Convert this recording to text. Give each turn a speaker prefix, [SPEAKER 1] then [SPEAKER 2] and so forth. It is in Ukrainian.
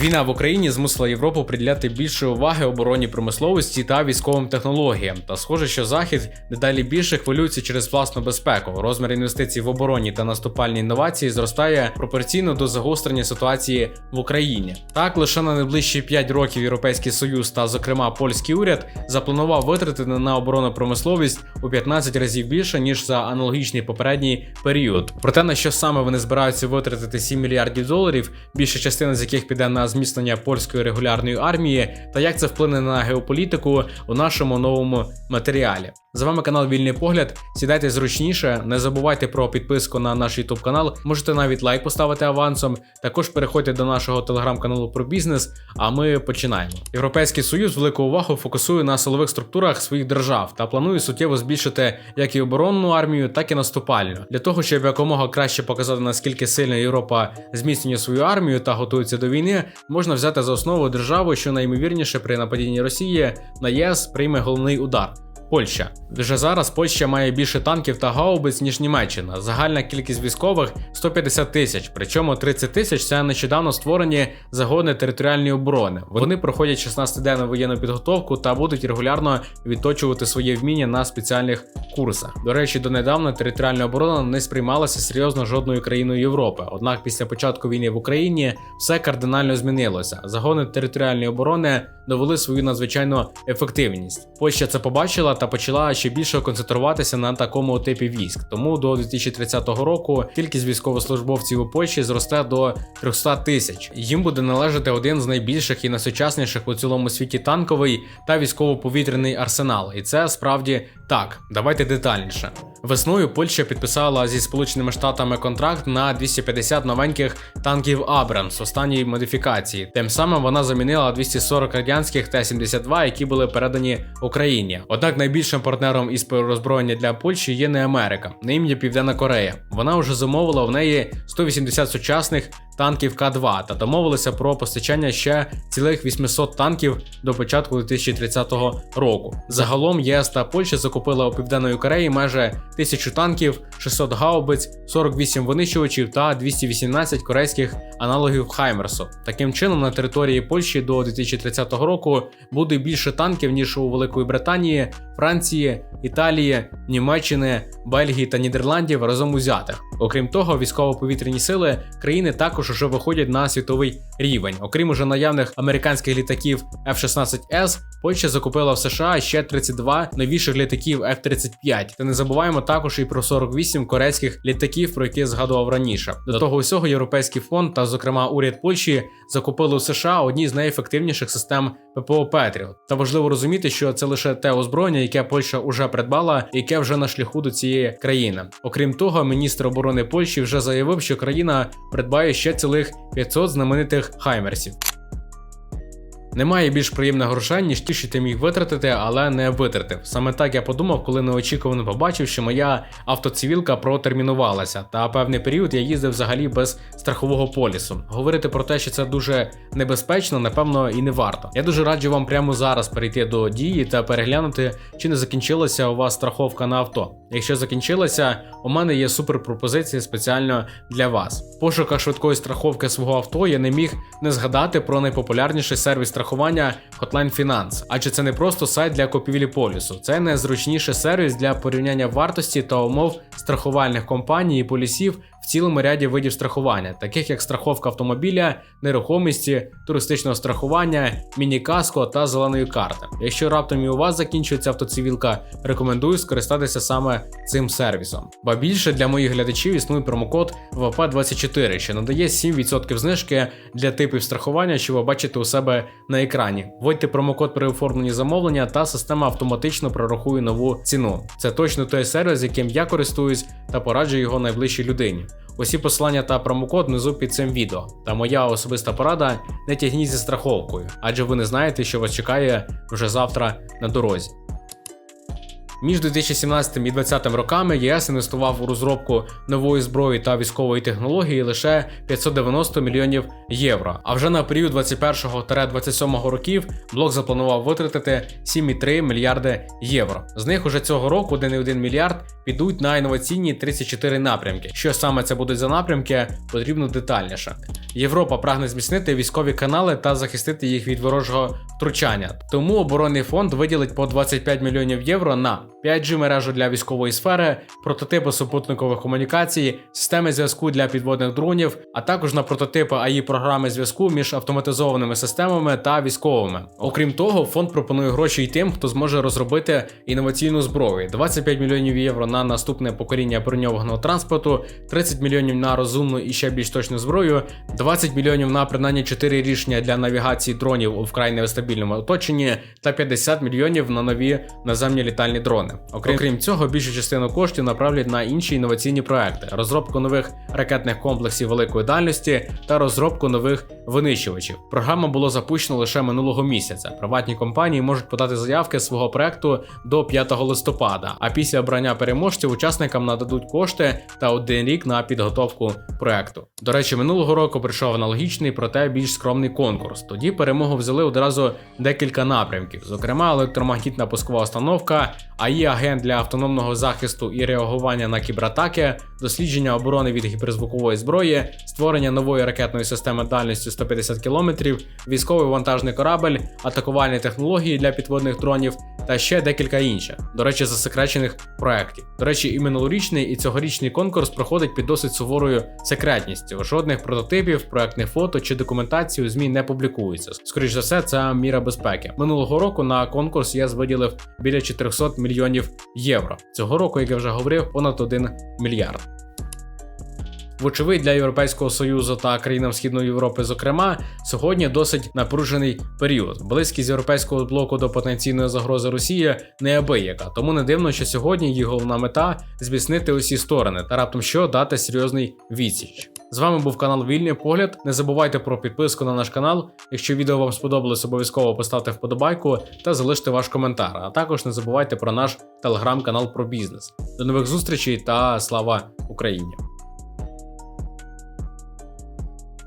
[SPEAKER 1] Війна в Україні змусила Європу приділяти більше уваги оборонній промисловості та військовим технологіям. Та схоже, що захід дедалі більше хвилюється через власну безпеку. Розмір інвестицій в обороні та наступальні інновації зростає пропорційно до загострення ситуації в Україні. Так, лише на найближчі 5 років Європейський Союз та, зокрема, польський уряд запланував витратити на оборонну промисловість у 15 разів більше ніж за аналогічний попередній період. Проте на що саме вони збираються витратити 7 мільярдів доларів, більша частина з яких піде на зміцнення польської регулярної армії, та як це вплине на геополітику у нашому новому матеріалі. З вами канал Вільний Погляд. Сідайте зручніше, не забувайте про підписку на наш YouTube канал. Можете навіть лайк поставити авансом. Також переходьте до нашого телеграм-каналу про бізнес. А ми починаємо. Європейський союз велику увагу фокусує на силових структурах своїх держав та планує суттєво збільшити як і оборонну армію, так і наступальну для того, щоб якомога краще показати наскільки сильно Європа зміцнює свою армію та готується до війни. Можна взяти за основу державу, що найімовірніше при нападінні Росії на ЄС прийме головний удар. Польща вже зараз Польща має більше танків та гаубиць ніж Німеччина. Загальна кількість військових 150 тисяч. Причому 30 тисяч це нещодавно створені загони територіальної оборони. Вони проходять 16-денну воєнну підготовку та будуть регулярно відточувати своє вміння на спеціальних курсах. До речі, донедавна територіальна оборона не сприймалася серйозно жодною країною Європи. Однак після початку війни в Україні все кардинально змінилося. Загони територіальної оборони довели свою надзвичайну ефективність. Польща це побачила та почала ще більше концентруватися на такому типі військ. Тому до 2030 року кількість військовослужбовців у Польщі зросте до 300 тисяч. Їм буде належати один з найбільших і найсучасніших у цілому світі танковий та військово-повітряний арсенал. І це справді так. Давайте детальніше. Весною Польща підписала зі Сполученими Штатами контракт на 250 новеньких танків Абрамс останньої модифікації. Тим самим вона замінила 240 радянських Т-72, які були передані Україні. Однак найбільшим партнером із роззброєння для Польщі є не Америка, на ім'я Південна Корея. Вона вже замовила в неї 180 сучасних танків К2 та домовилися про постачання ще цілих 800 танків до початку 2030 року. Загалом ЄС та Польща закупила у Південної Кореї майже 1000 танків, 600 гаубиць, 48 винищувачів та 218 корейських аналогів Хаймерсу. Таким чином, на території Польщі до 2030 року буде більше танків ніж у Великої Британії, Франції, Італії, Німеччини, Бельгії та Нідерландів разом узятих. Окрім того, військово-повітряні сили країни також уже виходять на світовий рівень. Окрім уже наявних американських літаків F-16S, Польща закупила в США ще 32 новіших літаків F-35. Та не забуваємо також і про 48 корейських літаків, про які я згадував раніше. До того усього, європейський фонд та, зокрема, уряд Польщі закупили у США одні з найефективніших систем ППО Петріот. Та важливо розуміти, що це лише те озброєння, яке Польща уже придбала, яке вже на шляху до цієї країни. Окрім того, міністр оборони Польщі вже заявив, що країна придбає ще цілих 500 знаменитих хаймерсів. Немає більш приємного грошей, ніж ті, що ти міг витратити, але не витратив. Саме так я подумав, коли неочікувано побачив, що моя автоцивілка протермінувалася, та певний період я їздив взагалі без страхового полісу. Говорити про те, що це дуже небезпечно, напевно, і не варто. Я дуже раджу вам прямо зараз перейти до дії та переглянути, чи не закінчилася у вас страховка на авто. Якщо закінчилася, у мене є супер пропозиція спеціально для вас. Пошуках швидкої страховки свого авто я не міг не згадати про найпопулярніший сервіс страховки страхування Hotline Finance, адже це не просто сайт для купівлі полісу, це найзручніший сервіс для порівняння вартості та умов страхувальних компаній і полісів в цілому ряді видів страхування, таких як страховка автомобіля, нерухомості, туристичного страхування, міні-каско та зеленої карти. Якщо раптом і у вас закінчується автоцивілка, рекомендую скористатися саме цим сервісом. Ба більше для моїх глядачів існує промокод ВП24, що надає 7% знижки для типів страхування, що ви бачите у себе на екрані. Вводьте промокод при оформленні замовлення, та система автоматично прорахує нову ціну. Це точно той сервіс, яким я користуюсь та пораджую його найближчій людині. Усі посилання та промокод внизу під цим відео. Та моя особиста порада не тягніть зі страховкою, адже ви не знаєте, що вас чекає вже завтра на дорозі. Між 2017 і 2020 роками ЄС інвестував у розробку нової зброї та військової технології лише 590 мільйонів євро. А вже на період 21-27 років блок запланував витратити 7,3 мільярди євро. З них уже цього року 1,1 мільярд підуть на інноваційні 34 напрямки. Що саме це будуть за напрямки, потрібно детальніше. Європа прагне зміцнити військові канали та захистити їх від ворожого втручання. Тому оборонний фонд виділить по 25 мільйонів євро на 5G мережу для військової сфери, прототипи супутникових комунікацій, системи зв'язку для підводних дронів, а також на прототипи АІ програми зв'язку між автоматизованими системами та військовими. Окрім того, фонд пропонує гроші й тим, хто зможе розробити інноваційну зброю: 25 мільйонів євро на наступне покоління броньованого транспорту, 30 мільйонів на розумну і ще більш точну зброю, 20 мільйонів на принаймні 4 рішення для навігації дронів у вкрай нестабільному оточенні, та 50 мільйонів на нові наземні літальні дрони. Окрім, Окрім цього, більшу частину коштів направлять на інші інноваційні проекти: розробку нових ракетних комплексів великої дальності та розробку нових винищувачів. Програма було запущено лише минулого місяця. Приватні компанії можуть подати заявки свого проекту до 5 листопада. А після обрання переможців учасникам нададуть кошти та один рік на підготовку проекту. До речі, минулого року прийшов аналогічний, проте більш скромний конкурс. Тоді перемогу взяли одразу декілька напрямків, зокрема електромагнітна пускова установка, АІ агент для автономного захисту і реагування на кібератаки, дослідження оборони від гіперзвукової зброї, створення нової ракетної системи дальністю 150 км, військовий вантажний корабель, атакувальні технології для підводних дронів та ще декілька інших. До речі, засекречених проєктів. До речі, і минулорічний, і цьогорічний конкурс проходить під досить суворою секретністю. Жодних прототипів, проектних фото чи документації у ЗМІ не публікується. Скоріше за все, це міра безпеки. Минулого року на конкурс ЄС виділив біля 400 мільйонів євро. Цього року, як я вже говорив, понад 1 мільярд. Вочевидь, для Європейського союзу та країнам Східної Європи, зокрема, сьогодні досить напружений період. Близькість європейського блоку до потенційної загрози Росії неабияка. Тому не дивно, що сьогодні її головна мета зміцнити усі сторони та раптом що дати серйозний відсіч. З вами був канал Вільний Погляд. Не забувайте про підписку на наш канал. Якщо відео вам сподобалось, обов'язково поставте вподобайку та залиште ваш коментар. А також не забувайте про наш телеграм-канал про бізнес. До нових зустрічей та слава Україні!